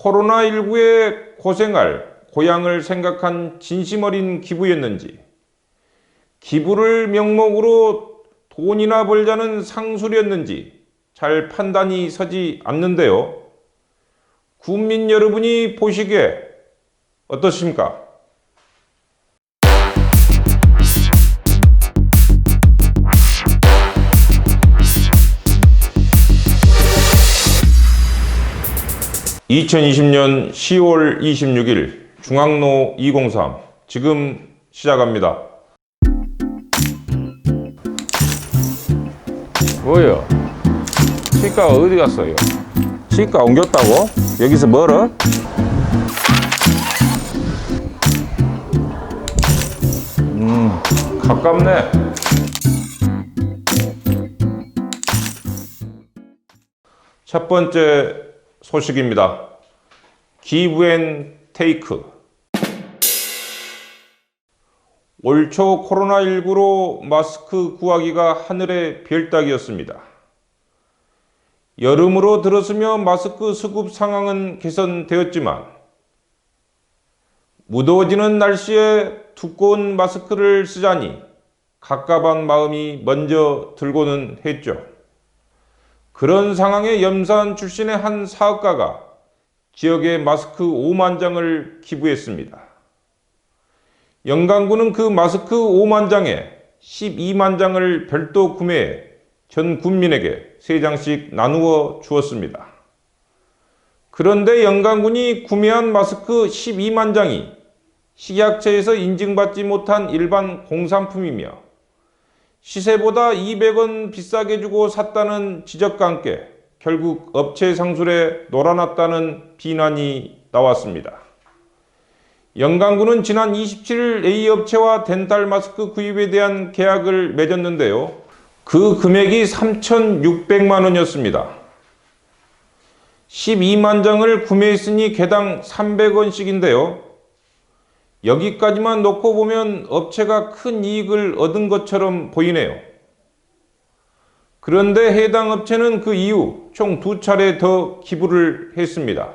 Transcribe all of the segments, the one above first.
코로나19에 고생할 고향을 생각한 진심 어린 기부였는지, 기부를 명목으로 돈이나 벌자는 상술이었는지 잘 판단이 서지 않는데요. 국민 여러분이 보시기에 어떠십니까? (2020년 10월 26일) 중앙로 203 지금 시작합니다. 뭐요? 치과 어디 갔어요? 치과 옮겼다고? 여기서 멀어? 음, 가깝네. 첫 번째 소식입니다. 기브앤 테이크. 올초 코로나19로 마스크 구하기가 하늘의 별 따기였습니다. 여름으로 들었으며 마스크 수급 상황은 개선되었지만 무더워지는 날씨에 두꺼운 마스크를 쓰자니 갑갑한 마음이 먼저 들고는 했죠. 그런 상황에 염산 출신의 한 사업가가 지역에 마스크 5만 장을 기부했습니다. 영광군은 그 마스크 5만 장에 12만 장을 별도 구매해 전 국민에게 3장씩 나누어 주었습니다. 그런데 영광군이 구매한 마스크 12만 장이 식약처에서 인증받지 못한 일반 공산품이며 시세보다 200원 비싸게 주고 샀다는 지적과 함께 결국 업체 상술에 놀아났다는 비난이 나왔습니다. 영광군은 지난 27일 A업체와 덴탈 마스크 구입에 대한 계약을 맺었는데요. 그 금액이 3,600만 원이었습니다. 12만 장을 구매했으니 개당 300원씩인데요. 여기까지만 놓고 보면 업체가 큰 이익을 얻은 것처럼 보이네요. 그런데 해당 업체는 그 이후 총 두 차례 더 기부를 했습니다.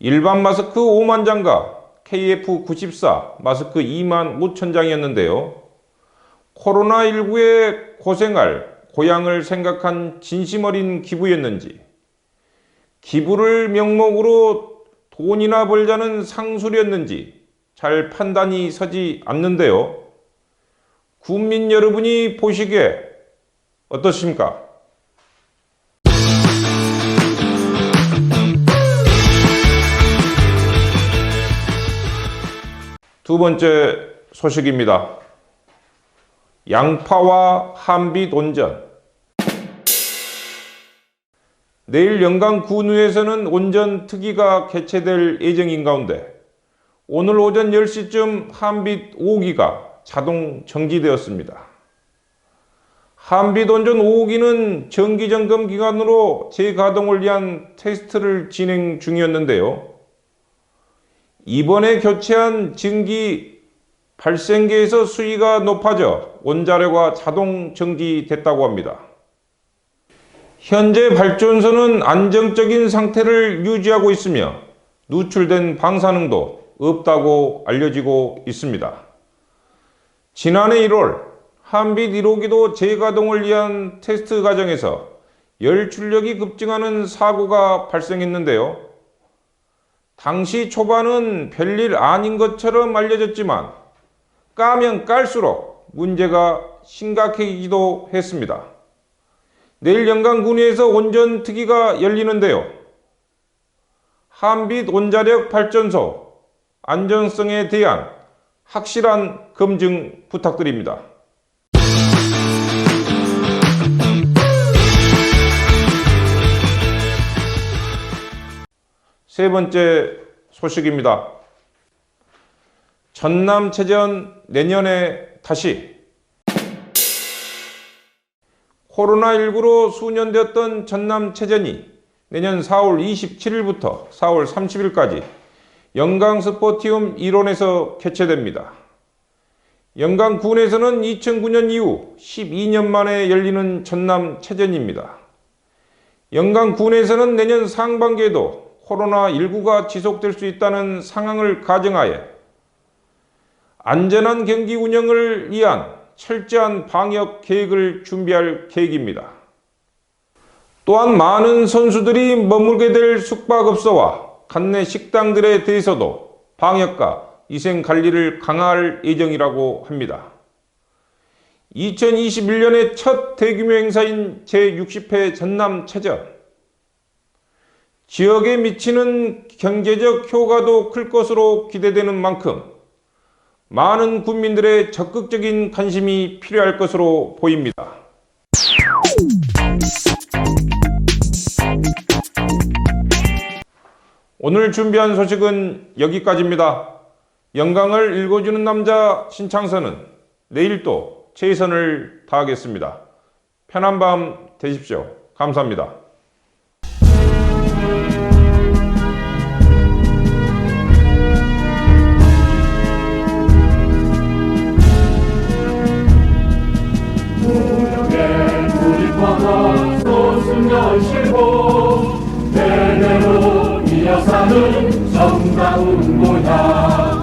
일반 마스크 5만 장과 KF94 마스크 2만 5천 장이었는데요. 코로나19에 고생할 고향을 생각한 진심 어린 기부였는지, 기부를 명목으로 돈이나 벌자는 상술이었는지 잘 판단이 서지 않는데요. 국민 여러분이 보시기에 어떠십니까? 두 번째 소식입니다. 양파와 한빛 온전. 내일 영광 군우에서는 온전 특위가 개최될 예정인 가운데 오늘 오전 10시쯤 한빛 5기가 자동 정지되었습니다. 한빛 온전 5기는 정기 점검 기간으로 재가동을 위한 테스트를 진행 중이었는데요. 이번에 교체한 증기 발생계에서 수위가 높아져 원자료가 자동 정지됐다고 합니다. 현재 발전소는 안정적인 상태를 유지하고 있으며 누출된 방사능도 없다고 알려지고 있습니다. 지난해 1월 한빛 1호기도 재가동을 위한 테스트 과정에서 열 출력이 급증하는 사고가 발생했는데요. 당시 초반은 별일 아닌 것처럼 알려졌지만 까면 깔수록 문제가 심각해지기도 했습니다. 내일 영광군위에서 온전 특위가 열리는데요. 한빛 원자력 발전소 안전성에 대한 확실한 검증 부탁드립니다. 세 번째 소식입니다. 전남 체전 내년에 다시 코로나19로 수년되었던 전남 체전이 내년 4월 27일부터 4월 30일까지 영광스포티움 일원에서 개최됩니다. 영광군에서는 2009년 이후 12년 만에 열리는 전남 체전입니다. 영광군에서는 내년 상반기에도 코로나19가 지속될 수 있다는 상황을 가정하에 안전한 경기 운영을 위한 철저한 방역 계획을 준비할 계획입니다. 또한 많은 선수들이 머물게 될 숙박업소와 관내 식당들에 대해서도 방역과 위생 관리를 강화할 예정이라고 합니다. 2021년의 첫 대규모 행사인 제60회 전남 체전. 지역에 미치는 경제적 효과도 클 것으로 기대되는 만큼 많은 국민들의 적극적인 관심이 필요할 것으로 보입니다. 오늘 준비한 소식은 여기까지입니다. 영광을 읽어주는 남자 신창선은 내일 또 최선을 다하겠습니다. 편한 밤 되십시오. 감사합니다.